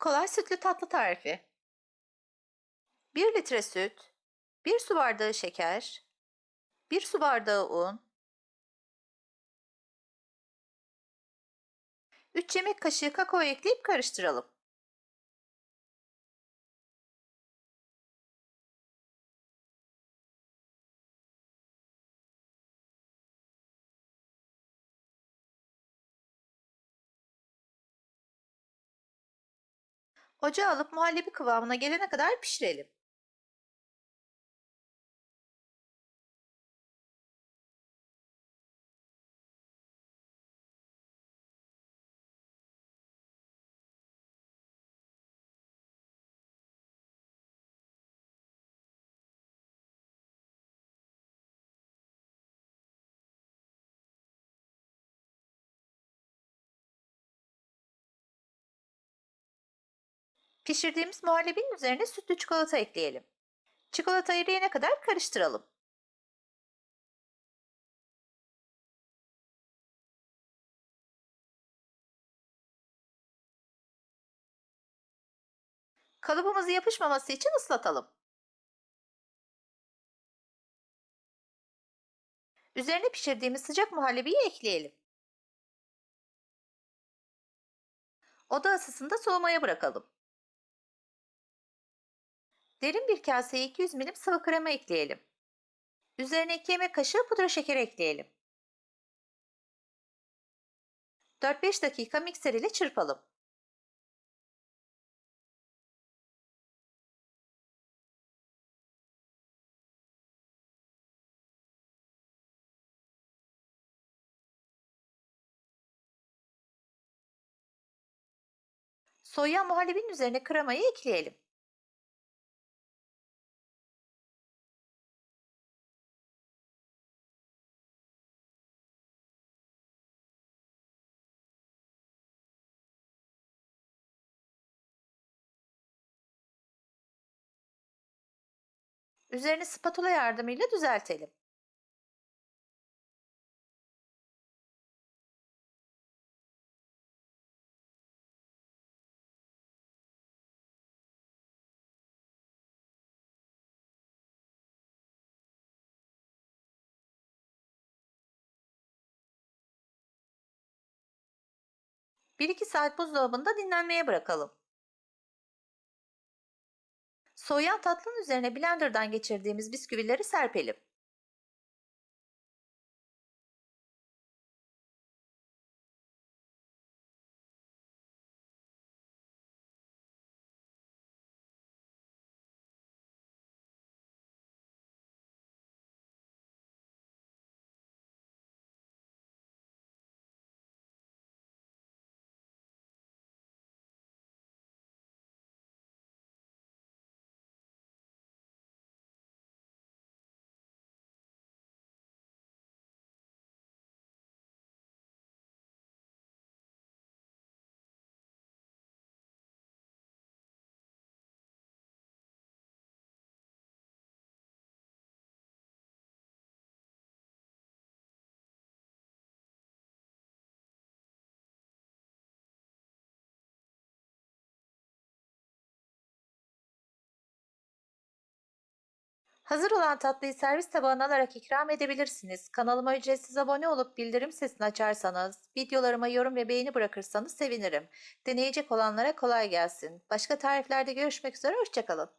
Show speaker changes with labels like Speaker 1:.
Speaker 1: Kolay sütlü tatlı tarifi. 1 litre süt, 1 su bardağı şeker, 1 su bardağı un, 3 yemek kaşığı kakao ekleyip karıştıralım. Ocağa alıp muhallebi kıvamına gelene kadar pişirelim. Pişirdiğimiz muhallebinin üzerine sütlü çikolata ekleyelim. Çikolata eriyene kadar karıştıralım. Kalıbımızı yapışmaması için ıslatalım. Üzerine pişirdiğimiz sıcak muhallebiyi ekleyelim. Oda ısısında soğumaya bırakalım. Derin bir kaseye 200 milim sıvı krema ekleyelim. Üzerine 2 yemek kaşığı pudra şekeri ekleyelim. 4-5 dakika mikser ile çırpalım. Soğuyan muhallebinin üzerine kremayı ekleyelim. Üzerini spatula yardımıyla düzeltelim. Bir iki saat buzdolabında dinlenmeye bırakalım. Soğuyan tatlının üzerine blenderdan geçirdiğimiz bisküvileri serpelim. Hazır olan tatlıyı servis tabağına alarak ikram edebilirsiniz. Kanalıma ücretsiz abone olup bildirim sesini açarsanız, videolarıma yorum ve beğeni bırakırsanız sevinirim. Deneyecek olanlara kolay gelsin. Başka tariflerde görüşmek üzere, hoşçakalın.